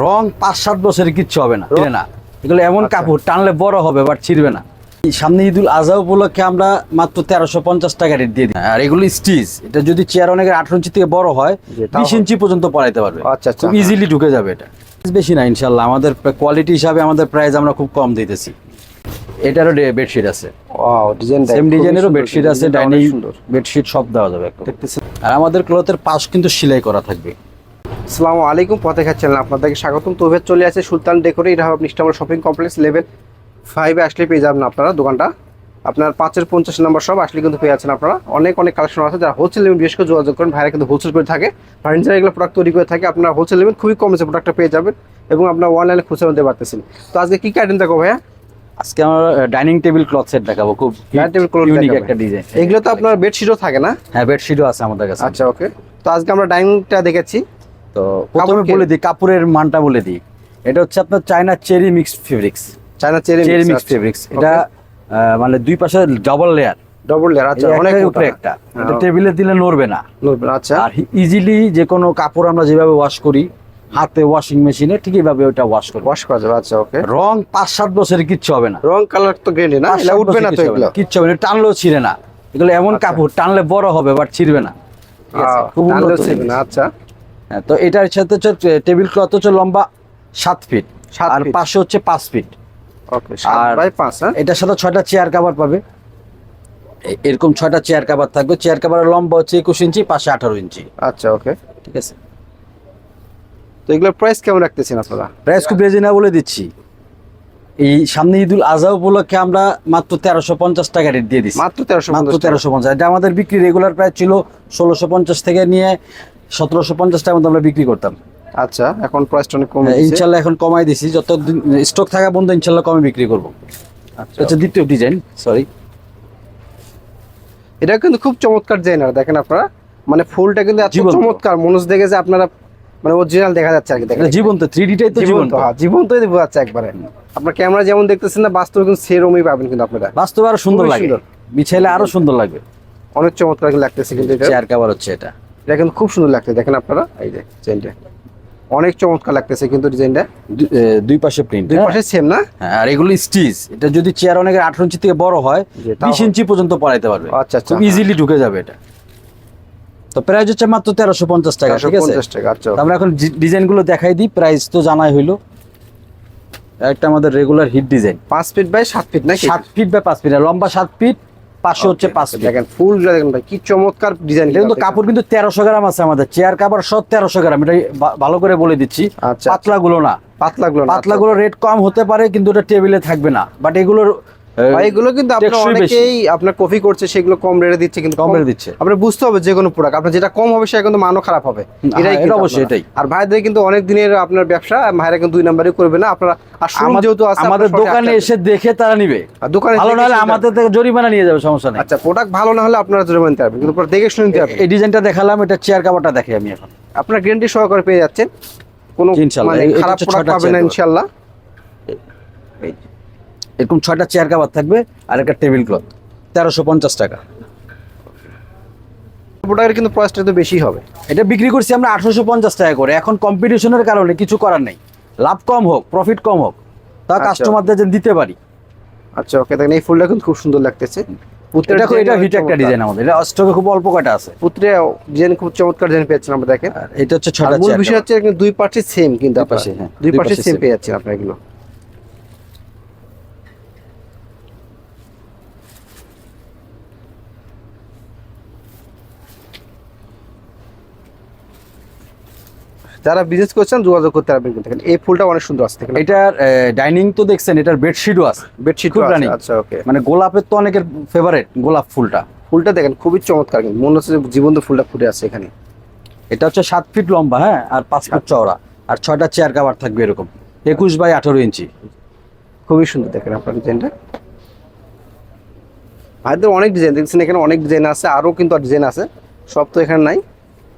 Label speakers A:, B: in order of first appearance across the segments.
A: রং পাঁচ সাত বছরের কিচ্ছু হবে না ছিঁড়ে না। এগুলো এমন
B: আচ্ছা।
A: কাপড় টানলে বড় হবে বাট ছিঁড়বে না। সামনে ঈদুল আজহা উপলক্ষে আমরা মাত্র তেরোশো পঞ্চাশ টাকা রেট দিয়ে দিই। আর এগুলো স্টিচ এটা যদি চেয়ার অনেকের আঠারো ইঞ্চি থেকে বড় হয় বিশ ইঞ্চি পর্যন্ত পড়াইতে পারবে।
B: আচ্ছা, আচ্ছা,
A: খুব। ইজিলি ঢুকে যাবে এটা। বেশি না ইনশাল্লাহ আমাদের কোয়ালিটি হিসাবে আমাদের প্রাইস আমরা খুব কম দিতেছি। এটারও বেডশিট আছে। সেম ডিজাইনেরও বেডশিট আছে ডাইনিং বেডশিট সব দেওয়া যাবে। আর আমাদের ক্লথের পাশ কিন্তু সেলাই করা থাকবে।
B: আসসালামু আলাইকুম পথে খাচ্ছেন আপনাদেরকে স্বাগতম। তো চলে আসে সুলতান ডেকোরে এটা হবে নিষ্ঠামল শপিং কমপ্লেক্স লেভেল ফাইভে আসলে পেয়ে যাবেন আপনারা দোকানটা। আপনার পাঁচের পঞ্চাশ নম্বর সব আসলে কিন্তু পেয়ে যাচ্ছেন আপনারা। অনেক অনেক কালেকশন আছে যারা হোলসেল লেভেল বিশেষ করে যোগাযোগ করেন ভাইরা কিন্তু হোলসেল করে থাকে। ফার্নিচার এগুলো প্রোডাক্ট তৈরি করে থাকে আপনারা হোলসেল লেভেল খুবই কম যে প্রোডাক্টটা পেয়ে যাবেন এবং আপনার অনলাইনে খুচরা নিতে পারতেছেন। তো আজকে কি কার্টেন দেখো ভাইয়া?
A: আজকে আমরা ডাইনিং টেবিল ক্লথ সেট দেখাবো খুব
B: Dining table cloth
A: ইউনিক একটা ডিজাইন
B: এগুলো তো আপনার বেডশিটও থাকে না?
A: হ্যাঁ বেডশিটও আছে আমাদের কাছে।
B: আচ্ছা ওকে তো আজকে আমরা ডাইনিংটা দেখেছি
A: তো প্রথমে বলে দিই কাপড়ের মানটা বলে দিই। এটা হচ্ছে আপনার China cherry mixed fabrics
B: China cherry
A: cherry mixed fabrics এটা মানে দুই পাশে ডাবল লেয়ার
B: ডবল লেয়ার আচ্ছা অনেক
A: উপরে একটা।
B: হ্যাঁ।
A: এটা টেবিলে দিলে নড়বে না।
B: নড়বে না, আচ্ছা।
A: আর ইজিলি যে কোনো কাপড় আমরা যেভাবে ওয়াশ করি হাতে ওয়াশিং মেশিনে ঠিক এইভাবে ওটা ওয়াশ করব।
B: ওয়াশ করা যাবে আচ্ছা ওকে
A: রং পাঁচ সাত বছরের কিচ্ছু হবে না।
B: রং কালার তো গ্রেডি না এটা উঠবে না তো এগুলো।
A: কিচ্ছু হবে না টানলেও ছিঁড়ে না। এগুলো এমন
B: আচ্ছা।
A: কাপড় টানলে বড় হবে বাট ছিঁড়বে না। খুব উন্নত
B: ছিঁড়বে না আচ্ছা।
A: তো এটার সাথে হচ্ছে টেবিল ক্লথ হচ্ছে লম্বা সাত ফিট আর। পাশে হচ্ছে পাঁচ ফিট আর
B: হ্যাঁ?
A: এটার সাথে ছয়টা চেয়ার কাভার পাবে। এরকম ছয়টা চেয়ার কাভার থাকবে। চেয়ার কাভারের লম্বা হচ্ছে একুশ ইঞ্চি পাশে আঠারো ইঞ্চি।
B: আচ্ছা ওকে
A: ঠিক আছে?
B: তো এগুলোর প্রাইস কেমন রাখতেছেন আপনারা?
A: প্রাইস খুব রেজিনা বলে দিচ্ছি। এই সামনে ঈদুল আজহা উপলক্ষে আমরা মাত্র তেরোশো পঞ্চাশ টাকা রেট দিয়ে দিচ্ছি।
B: মাত্র তেরোশো
A: মাত্র তেরোশো পঞ্চাশ। এটা আমাদের বিক্রি রেগুলার প্রাইস ছিল ষোলোশো পঞ্চাশ থেকে নিয়ে সতেরোশো পঞ্চাশ টাকার মধ্যে আমরা বিক্রি করতাম।
B: আচ্ছা এখন প্রাইসটা অনেক কমে
A: হ্যাঁ, ইনশাল্লাহ এখন কমাই দিছি। যত স্টক থাকা বন্ধ ইনশাল্লাহ কমে বিক্রি করব।
B: আচ্ছা।
A: দ্বিতীয় ডিজাইন সরি
B: এটা কিন্তু খুব চমৎকার ডিজাইন আর দেখেন আপনারা। মানে ফুলটা কিন্তু এত চমৎকার মনোজ দেখে যে আপনারা মানে অরিজিনাল দেখা যাচ্ছে আর কি দেখেন।
A: জীবন্ত থ্রি ডিটাই তো
B: জীবন্ত হ্যাঁ জীবন্তই বোঝা যাচ্ছে একবারে। আপনার ক্যামেরা যেমন দেখতেছেন না বাস্তবে কিন্তু সেরমই পাবেন কিন্তু আপনারা।
A: বাস্তবে আরও সুন্দর লাগে। বিছাইলে আরও সুন্দর লাগবে
B: অনেক চমৎকার লাগতেছে কিন্তু এটা।
A: চেয়ার কাভার হচ্ছে এটা।
B: এটা কিন্তু খুব সুন্দর লাগছে দেখেন আপনারা? এই যে ডিজাইনটা অনেক চমৎকার লাগতেছে কিন্তু ডিজাইনটা
A: দুই পাশে প্রিন্ট
B: দুই পাশে সেম না?
A: আর এগুলো স্টিচ এটা যদি চেয়ার অনেকের আঠারো ইঞ্চি থেকে বড় হয় বিশ। ইঞ্চি পর্যন্ত পড়াইতে পারবে।
B: আচ্ছা আচ্ছা।
A: খুব ইজিলি ঢুকে যাবে এটা। তো প্রাইস হচ্ছে মাত্র তেরোশো পঞ্চাশ টাকা ঠিক আছে?
B: আচ্ছা
A: আমরা এখন ডিজাইনগুলো দেখাই দিই প্রাইস তো জানাই হইল। একটা আমাদের রেগুলার হিট ডিজাইন
B: পাঁচ ফিট বাই সাত ফিট নাকি?
A: সাত ফিট বা পাঁচ ফিট লম্বা সাত ফিট পাঁচশো হচ্ছে পাঁচ
B: দেখেন ফুল দেখেন ভাই কি চমৎকার ডিজাইন
A: কিন্তু কাপড় কিন্তু তেরোশো গ্রাম আছে আমাদের। চেয়ার কাপড় সব তেরোশো গ্রাম এটা ভালো করে বলে দিচ্ছি।
B: পাতলাগুলো
A: পাতলা গুলো না।
B: পাতলা গুলো
A: পাতলা গুলো রেট কম হতে পারে কিন্তু এটা টেবিলে থাকবে না। বাট এগুলোর
B: এগুলো কিন্তু আপনার অনেকেই আপনার কপি করছে সেগুলো কম রেটে দিচ্ছে কিন্তু
A: কম rate দিচ্ছে।
B: আপনার বুঝতে হবে যে কোনো প্রোডাক্ট আপনার যেটা কম হবে সেটা কিন্তু মানও খারাপ হবে।
A: হ্যাঁ,
B: এটাই
A: এটা অবশ্যই। এটাই।
B: আর ভাইদের কিন্তু অনেক দিনের আপনার ব্যবসা ভাইরা কিন্তু দুই নাম্বারই করবে না। আপনারা আর যেহেতু আছে
A: আমাদের দোকানে এসে দেখে তারা নিবে।
B: আর দোকানে
A: ভালো না হলে আমাদের থেকে জরিমানা নিয়ে যাবে সমস্যা নেই।
B: আচ্ছা প্রোডাক্ট ভালো না হলে আপনারা জোরে মানতে পারবেন কিন্তু দেখে শুনে নিতে পারবেন।
A: এই ডিজাইনটা দেখালাম এটা চেয়ার কাপড়টা দেখে আমি এখন।
B: আপনার গ্যারান্টি সহকারে পেয়ে যাচ্ছেন। কোনো মানে খারাপ প্রোডাক্ট পাবেন না
A: চেয়ার
B: ইনশাল্লাহ।
A: এরকম ছয়টা চেয়ার কাভার থাকবে আর একটা টেবিল ক্লথ তেরোশো পঞ্চাশ টাকা।
B: প্রোডাক্টের কিন্তু প্রাইসটা তো বেশি হবে।
A: এটা বিক্রি করছি আমরা আঠারোশো পঞ্চাশ টাকা করে। এখন কম্পিটিশনের কারণে কিছু করার নেই। লাভ কম হোক প্রফিট কম হোক তা
B: আচ্ছা।
A: কাস্টমারদের যেন দিতে পারি।
B: আচ্ছা ওকে দেখেন এই ফুলটা কিন্তু খুব সুন্দর লাগতেছে।
A: এটা এটা হিট একটা ডিজাইন আমাদের। এটা স্টকে খুব অল্প কয়টা আছে?
B: পুত্রে ডিজাইন খুব চমৎকার ডিজাইন পেয়েছেন আমরা দেখেন।
A: এটা হচ্ছে
B: মূল বিষয় হচ্ছে দুই পাশে সেম কিন্তু
A: দুই
B: আপনারা।
A: পাশে
B: সেম পেয়ে যাচ্ছেন আপনার এগুলো। যারা বিজনেস করছেন যোগাযোগ করতে পারবেন কিন্তু দেখেন এই ফুলটা অনেক সুন্দর আছে
A: এটার ডাইনিং তো দেখছেন এটার বেডশিটও আছে।
B: বেডশিট
A: খুব।
B: আচ্ছা ওকে
A: মানে গোলাপের তো অনেকের ফেভারিট গোলাপ ফুলটা।
B: ফুলটা দেখেন খুবই চমৎকার কিন্তু। মনে হচ্ছে জীবন্ত ফুলটা ফুটে আছে এখানে।
A: এটা হচ্ছে সাত ফিট লম্বা হ্যাঁ আর পাঁচ ফিট চওড়া। আর ছয়টা চেয়ার কাভার থাকবে এরকম। একুশ বাই আঠারো ইঞ্চি।
B: খুবই সুন্দর দেখেন আপনার ডিজাইনটা। ভাইদের অনেক ডিজাইন দেখছেন এখানে অনেক ডিজাইন আছে আরও কিন্তু ডিজাইন আছে। সব তো এখানে নাই।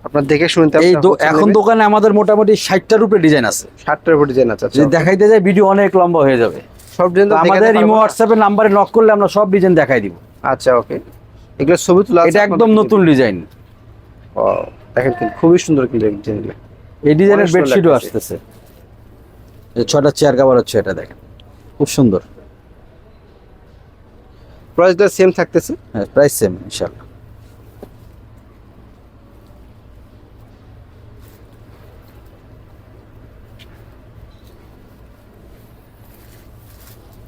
B: আপনার দেখে শুনতে
A: এই এখন দোকানে আমাদের মোটামুটি ষাটটার উপরে ডিজাইন আছে।
B: ষাটটার উপর ডিজাইন আছে আচ্ছা
A: যদি দেখাইতে ভিডিও অনেক লম্বা হয়ে যাবে।
B: সব ডিজাইন
A: আমাদের ইমো হোয়াটসঅ্যাপের নাম্বারে নক করলে আমরা সব ডিজাইন দেখাই দিব।
B: আচ্ছা ওকে এগুলো ছবি তোলা
A: এটা একদম নতুন ডিজাইন
B: ও, দেখেন কিন্তু খুবই সুন্দর কিন্তু এই ডিজাইনগুলো
A: এই ডিজাইনের বেডশিটও আসতেছে। এই ছয়টা চেয়ার কাভার হচ্ছে এটা দেখেন। খুব সুন্দর।
B: প্রাইসটা সেম থাকতেছে?
A: হ্যাঁ প্রাইস সেম ইনশাল্লাহ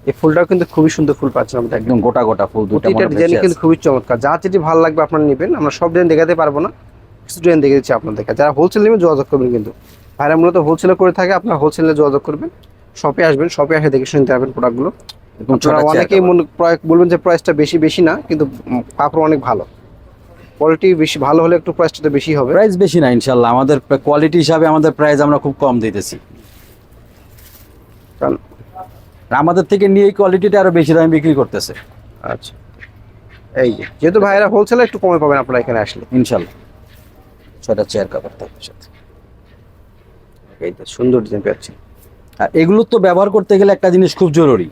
B: এই ফুলটাও কিন্তু খুবই সুন্দর ফুল পাচ্ছেন আমরা একদম।
A: গোটা গোটা ফুল দুটা
B: প্রতিটা ডিজাইন কিন্তু খুবই চমৎকার। যা যেটি ভালো লাগবে আপনারা নেবেন আমরা সব ডিজাইন দেখাতে পারব না কিছু ডিজাইন দেখে দিচ্ছি আপনাদেরকে। যারা হোলসেল নেবেন যোগাযোগ করবেন কিন্তু। ভাইরা মূলত হোলসেলে করে থাকে আপনারা হোলসেলে যোগাযোগ করবেন শপে আসবেন শপে আসে দেখে শুনতে পারবেন প্রোডাক্টগুলো আপনারা অনেকেই মনে প্রায় বলবেন যে প্রাইসটা বেশি বেশি না কিন্তু কাপড় অনেক ভালো। কোয়ালিটি বেশি ভালো হলে একটু প্রাইসটা তো বেশি হবে।
A: প্রাইস বেশি না ইনশাল্লাহ আমাদের কোয়ালিটি হিসাবে আমাদের প্রাইস আমরা খুব কম দিতেছি।
B: কারণ
A: আমাদের থেকে নিয়ে এই কোয়ালিটিটা আরও বেশি দামে বিক্রি করতেছে।
B: আচ্ছা। এই যে যেহেতু ভাইরা হোলসেলে একটু কমে পাবেন আপনারা এখানে আসলে।
A: ইনশাল্লাহ। ছয়টা চেয়ার কাভার থাকবে সাথে।
B: এই যে সুন্দর ডিজাইন পাচ্ছি
A: আর এগুলো তো ব্যবহার করতে গেলে একটা জিনিস খুব জরুরি।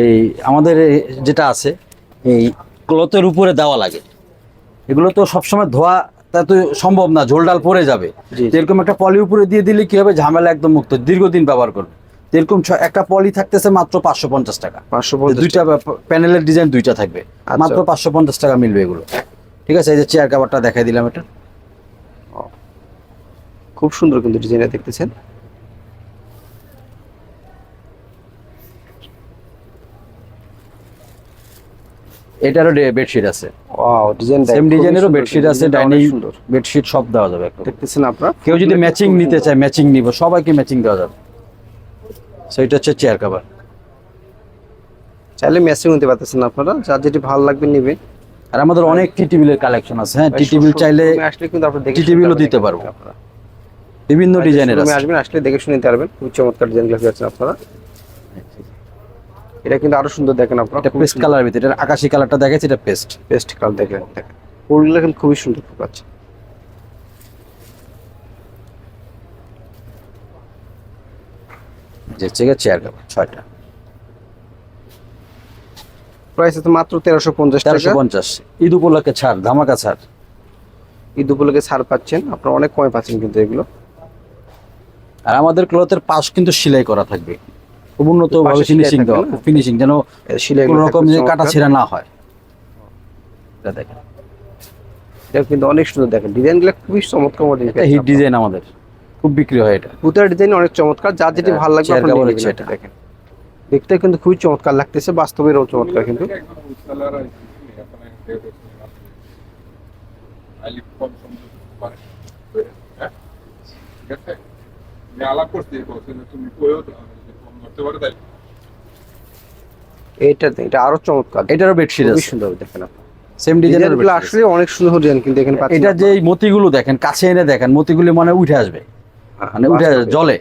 A: এই আমাদের যেটা আছে এই ক্লথের উপরে দেওয়া লাগে। এগুলো তো সবসময় ধোয়া তা তো সম্ভব না ঝোলডাল পড়ে যাবে। এরকম একটা পলি উপরে দিয়ে দিলে কি হবে? ঝামেলা একদম মুক্ত। দীর্ঘদিন ব্যবহার করবে। ছ- একটা পলি থাকতেছে মাত্র পাঁচশো পঞ্চাশ টাকা।
B: পাঁচশো
A: দুইটা প্যানেলের ডিজাইন দুইটা থাকবে।
B: আচ্ছা।
A: মাত্র পাঁচশো পঞ্চাশ টাকা মিলবে এগুলো। ঠিক আছে এই যে চেয়ার কাভারটা দেখাই দিলাম এটা।
B: খুব সুন্দর কিন্তু ডিজাইনটা দেখতেছেন।
A: এটারও বেডশিট আছে।
B: ওয়াও ডিজাইন
A: সেম ডিজাইনেরও বেডশিট আছে ডাইনিং
B: সুন্দর।
A: বেডশিট সব দেওয়া যাবে
B: দেখতেছেন আপনারা?
A: কেউ যদি ম্যাচিং নিতে চায় ম্যাচিং নিব সবাইকে ম্যাচিং দেওয়া যাবে। সো এটা হচ্ছে চেয়ার কাভার
B: চাইলে ম্যাচিং নিতে পারতেছেন আপনারা। যার যেটি ভালো লাগবে নেবেন।
A: আর আমাদের অনেক টি টেবিলের কালেকশন আছে হ্যাঁ? টি টেবিল চাইলে
B: আসলে কিন্তু আপনারা
A: টি টেবিলও দিতে পারব।
B: আপনারা।
A: বিভিন্ন ডিজাইনের আছে।
B: আসবেন আসলে দেখে শুনে নিতে পারবেন। খুব চমৎকার ডিজাইনগুলো পেয়েছেন আপনারা। এটা কিন্তু আরও সুন্দর দেখেন আপনারা
A: এটা পেস্ট কালার ভিতরে এটা আকাশি কালারটা দেখাচ্ছে এটা পেস্ট
B: পেস্ট কালার দেখেন দেখেন। ফুলগুলো কিন্তু খুবই সুন্দর ফুল
A: যে হচ্ছে চেয়ার কাভার ছয়টা।
B: প্রাইস তো মাত্র তেরোশো পঞ্চাশ
A: তেরোশো পঞ্চাশ। ঈদ উপলক্ষে ছাড় ধামাকা ছাড়।
B: ঈদ উপলক্ষে ছাড় পাচ্ছেন আপনারা অনেক কমে পাচ্ছেন কিন্তু এগুলো।
A: আর আমাদের ক্লথের পাশ কিন্তু সেলাই করা থাকবে। খুব উন্নত ভাবে ফিনিশিং দেওয়া ফিনিশিং যেন
B: সিলাই
A: কোনো রকম যে কাটা ছেঁড়া না হয়। এটা দেখেন।
B: এটা কিন্তু অনেক সুন্দর দেখেন। ডিজাইনগুলো খুবই চমৎকার
A: হিট ডিজাইন আমাদের। খুব বিক্রি হয় এটা।
B: পুতার ডিজাইন অনেক চমৎকার। যার যেটি ভালো লাগবে আপনি নিয়ে
A: এটা।
B: দেখেন। দেখতে কিন্তু খুবই চমৎকার লাগতেছে বাস্তবেরও চমৎকার কিন্তু। এটা এটা আরও চমৎকার।
A: এটারও বেডশিট আছে।
B: সুন্দর দেখেন আপনি।
A: সেম ডিজাইনের
B: আসলে অনেক সুন্দর ডিজাইন কিন্তু এখানে
A: এটা যে মতিগুলো দেখেন কাছে এনে দেখেন মতিগুলি মানে উঠে আসবে। মানে উঠে জলে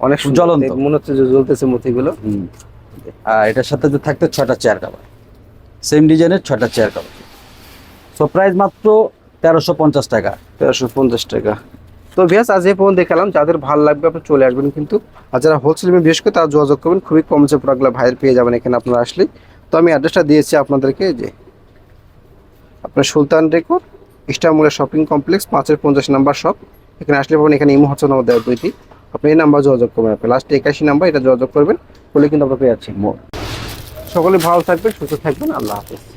B: অনেক
A: জ্বলন্ত।
B: মনে হচ্ছে যে জ্বলতেছে মতিগুলো
A: আর এটার সাথে যে থাকতে ছয়টা চেয়ার কাভার সেম ডিজাইনের ছয়টা চেয়ার কাভার সো প্রাইস মাত্র তেরোশো পঞ্চাশ টাকা।
B: তেরোশো পঞ্চাশ টাকা। তো ভিয়াস আজ এই পর্যন্ত দেখালাম। যাদের ভালো লাগবে আপনি চলে আসবেন কিন্তু। আর যারা হোলসেল বিশেষ করে তারা যোগাযোগ করবেন। খুবই কম যে প্রোডাক্টগুলো ভাইয়ের পেয়ে যাবেন এখানে আপনারা আসলে তো আমি অ্যাড্রেসটা দিয়েছি আপনাদেরকে যে। আপনার সুলতান রেকর্ড ইস্টামুলের শপিং কমপ্লেক্স পাঁচের পঞ্চাশ নাম্বার শপ এখানে আসলে পাবেন এখানে ইমো হচ্ছে নাম্বার দেওয়া দুইটি। আপনি এই নাম্বার যোগাযোগ করবেন। আপনি লাস্টে একাশি নাম্বার এটা যোগাযোগ করবেন বলে কিন্তু আমরা পেয়ে যাচ্ছি। সকলে ভালো থাকবেন সুস্থ থাকবেন আল্লাহ হাফেজ।